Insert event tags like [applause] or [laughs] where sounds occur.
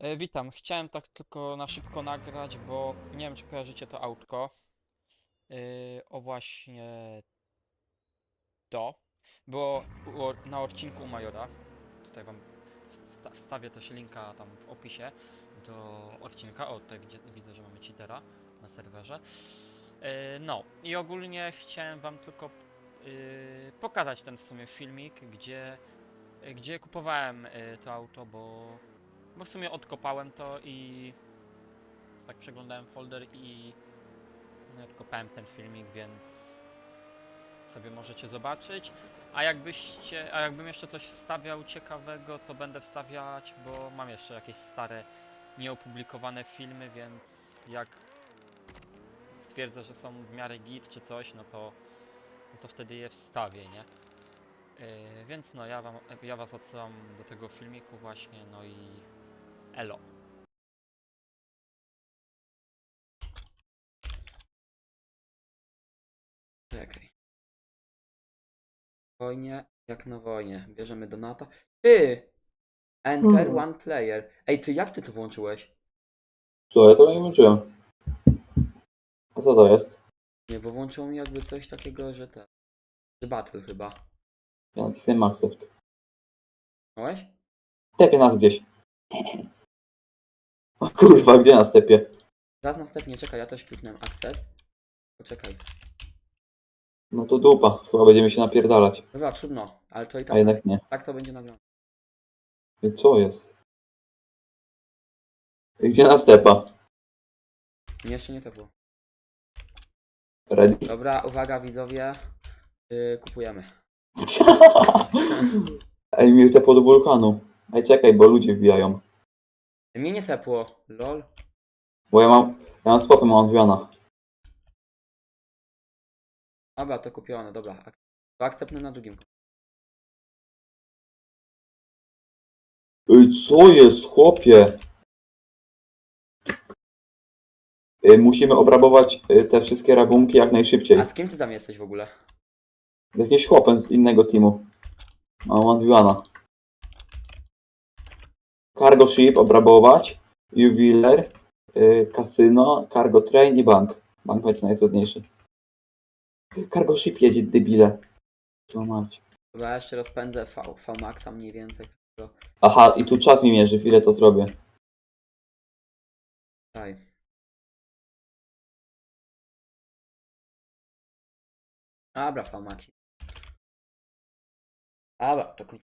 E, Witam, chciałem tak tylko na szybko nagrać, bo nie wiem czy kojarzycie to autko. E, O właśnie to. Było na odcinku u Majora. Tutaj wam wsta- wstawię też linka tam w opisie do odcinka. O, tutaj widzę, widzę że mamy cheatera na serwerze. E, No i ogólnie chciałem wam tylko y, pokazać ten w sumie filmik, gdzie, gdzie kupowałem y, to auto, bo bo w sumie odkopałem to i tak przeglądałem folder i no, odkopałem ten filmik, więc sobie możecie zobaczyć. A jakbyście, a jakbym jeszcze coś wstawiał ciekawego, to będę wstawiać, bo mam jeszcze jakieś stare, nieopublikowane filmy, więc jak stwierdzę, że są w miarę git czy coś, no to, no to wtedy je wstawię, nie? Yy, więc no, ja, wam, ja was odsyłam do tego filmiku właśnie, no i elo. Czekaj. Wojnie, jak na wojnie. Bierzemy Donata. Ty! Enter Mhm. one player. Ej, ty jak ty to włączyłeś? Co, ja to nie włączyłem. A co to jest? Nie, bo włączyło mi jakby coś takiego, że te... Że battle chyba. Ja nacisnę accept. Małeś? Tepie nas gdzieś. O kurwa, gdzie nas tepie? Raz następnie, czekaj, ja też kliknę accept. Poczekaj. No to dupa. Chyba będziemy się napierdalać. Dobra, trudno, ale to i A tak, jednak nie. tak to będzie nagrane. Ej, Co jest? Ej, Gdzie nas tepa? Nie, jeszcze nie to było. Ready? Dobra, uwaga widzowie. Yy, kupujemy. [laughs] Ej, mi tepło do wulkanu. Ej, czekaj, bo ludzie wbijają. Mnie nie tepło, lol. Bo ja mam, ja mam spopę, mam odwiana. Dobra, to kupione, dobra. Ak- To akceptuję na drugim. Ej, co jest, chłopie? Ej, musimy obrabować y, te wszystkie rabunki jak najszybciej. A z kim ty tam jesteś w ogóle? Jakiś chłopen z innego teamu. Mam Adriana. Cargo ship obrabować, jubiler, yy, kasyno, cargo train i bank. Bank będzie najtrudniejszy. Cargo ship jedzie, debile. Co mać. Dobra, ja jeszcze rozpędzę V, V Maxa mniej więcej. Aha, i tu czas mi mierzy, ile to zrobię. Daj. Dobra, V Maxi. Dobra, to kończymy.